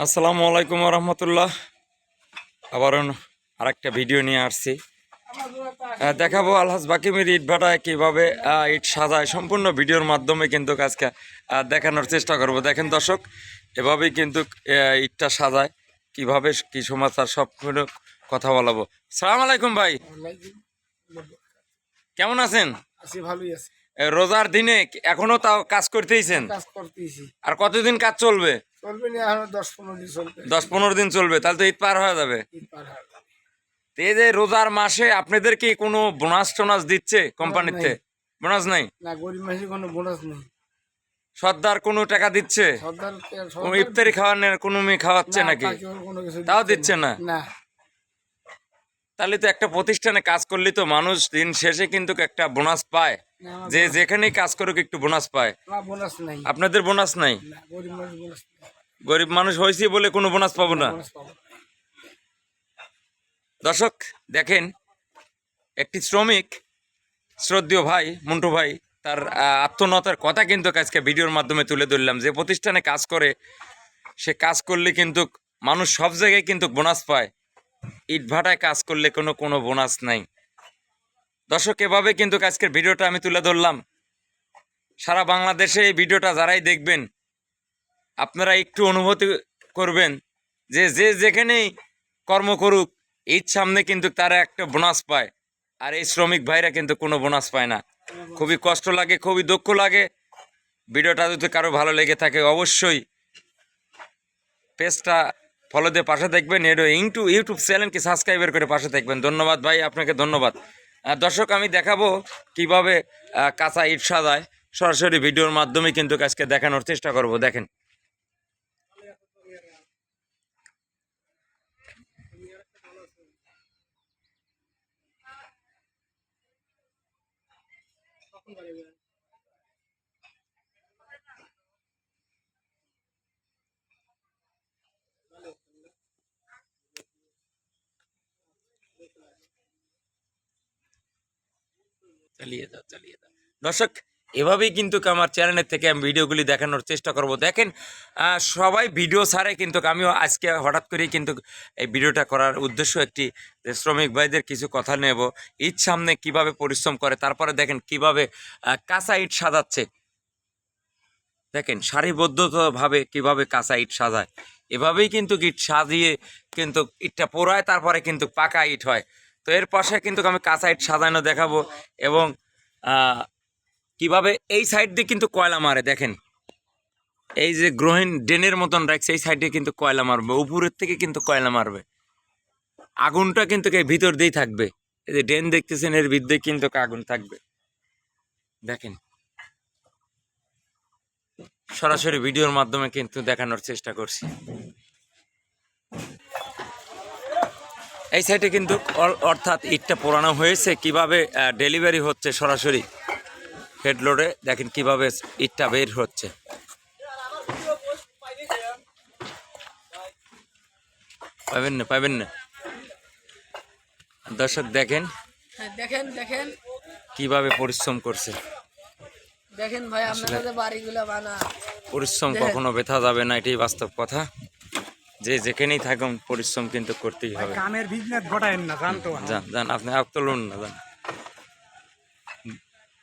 আসসালামু আলাইকুম রহমতুল্লাহ। আবার আরেকটা ভিডিও নিয়ে আসছি। দেখাবো আলহাজ বাকিমের ইট ভাটায় কীভাবে ইট সাজায়। সম্পূর্ণ ভিডিওর মাধ্যমে কিন্তু আজকে দেখানোর চেষ্টা করব। দেখেন দর্শক এভাবেই কিন্তু ইটটা সাজায়। কীভাবে কি সমাচার সব কথা বলাবো। সালাম আলাইকুম ভাই। কেমন আছেন? আছি ভালোই আছি। রোজার দিনে এখনও তাও কাজ করতেইছেন? আর কতদিন কাজ চলবে? চলবে না এখন দশ পনেরো দিন চলবে। দশ পনেরো দিন চলবে তাহলে তো ঈদ পার হয়ে যাবে। ঈদ পার হয়ে যাবে। এই যে রোজার মাসে আপনাদের কি কোনো বোনাস টোনাস দিচ্ছে কোম্পানিতে বোনাস নাই। না গরিব মাসে কোনো বোনাস নেই। সর্দার কোনো টাকা দিচ্ছে? ইফতারি খাওয়ানোর কোনো মেয়ে খাওয়াচ্ছে নাকি? তাও দিচ্ছে না। তাহলে তো একটা প্রতিষ্ঠানে কাজ করলে তো মানুষ দিন শেষে কিন্তু একটা বোনাস পায়। যে যেখানেই কাজ করুক একটু বোনাস পায়। বোনাস নাই। আপনাদের বোনাস নাই। গরিব মানুষ হয়েছি বলে কোনো বোনাস পাবো না। দর্শক দেখেন একটি শ্রমিক শ্রদ্ধেয় ভাই মন্টু ভাই তার আত্মনতার কথা কিন্তু আজকে ভিডিওর মাধ্যমে তুলে ধরলাম যে প্রতিষ্ঠানে কাজ করে সে কাজ করলে কিন্তু মানুষ সব জায়গায় কিন্তু বোনাস পায়। ইট ভাটায় কাজ করলে কোনো কোনো বোনাস নাই। দর্শক এভাবে কিন্তু আজকের ভিডিওটা আমি তুলে ধরলাম। সারা বাংলাদেশে এই ভিডিওটা যারাই দেখবেন আপনারা একটু অনুভূতি করবেন যে যে যেখানেই কর্ম করুক, ঈদ সামনে কিন্তু তারা একটা বোনাস পায়। আর এই শ্রমিক ভাইরা কিন্তু কোনো বোনাস পায় না। খুবই কষ্ট লাগে, খুবই দুঃখ লাগে। ভিডিওটা যদি কারও ভালো লেগে থাকে অবশ্যই পেজটা ফলো দিয়ে পাশে দেখবেন। এর ইউটিউব ইউটিউব চ্যানেলকে সাবস্ক্রাইবার করে পাশে দেখবেন। ধন্যবাদ ভাই, আপনাকে ধন্যবাদ। দর্শক, আমি দেখাবো কীভাবে কাঁচা ইট সাজায়। সরাসরি ভিডিওর মাধ্যমে কিন্তু আজকে দেখানোর চেষ্টা করব। দেখেন। চালিয়ে দাও চালিয়ে দাও দর্শক এভাবেই কিন্তু আমার চ্যানেলের থেকে আমি ভিডিওগুলি দেখানোর চেষ্টা করব। দেখেন সবাই ভিডিও ছাড়ে কিন্তু আমিও আজকে হঠাৎ করেই কিন্তু এই ভিডিওটা করার উদ্দেশ্য একটি শ্রমিক ভাইদের কিছু কথা নেব। ঈদ সামনে কীভাবে পরিশ্রম করে, তারপরে দেখেন কীভাবে কাঁচা ইট সাজাচ্ছে। দেখেন, সারিবদ্ধভাবে কীভাবে কাঁচা ইট সাজায়। এভাবেই কিন্তু ইট সাজিয়ে কিন্তু ইটটা পোড়ায়, তারপরে কিন্তু পাকা ইট হয়। তো এর পাশে কিন্তু আমি কাঁচা ইট সাজানো দেখাবো এবং কীভাবে এই সাইড দিয়ে কিন্তু কয়লা মারে, দেখেন। এই যে গ্রহীণ ড্রেনের মতন রাখছে, এই সাইডে কিন্তু কয়লা মারবে, উপরের থেকে কিন্তু কয়লা মারবে। আগুনটা কিন্তু ভিতর দিয়েই থাকবে। এই যে ড্রেন দেখতেছেন, এর ভিতরে কিন্তু আগুন থাকবে। দেখেন। সরাসরি ভিডিওর মাধ্যমে কিন্তু দেখানোর চেষ্টা করছি। এই সাইডে কিন্তু অর্থাৎ ইটটা পোড়ানো হয়েছে, কীভাবে ডেলিভারি হচ্ছে সরাসরি। হেড লোডে দেখেন কীভাবে ইটটা বের হচ্ছে। পাবেন না পাবেন না। দর্শক দেখেন হ্যাঁ, দেখেন দেখেন। কীভাবে পরিশ্রম করছে। দেখেন ভাই আপনারা যে বাড়িগুলো বানা পরিশ্রম কখনো ব্যথা যাবে না এটাই বাস্তব কথা। যে যেখানেই থাকুন পরিশ্রম কিন্তু করতেই হবে। কামের বিজনেস ঘটায়েন না জানতো যান যান আপনি আপ তুলুন না যান।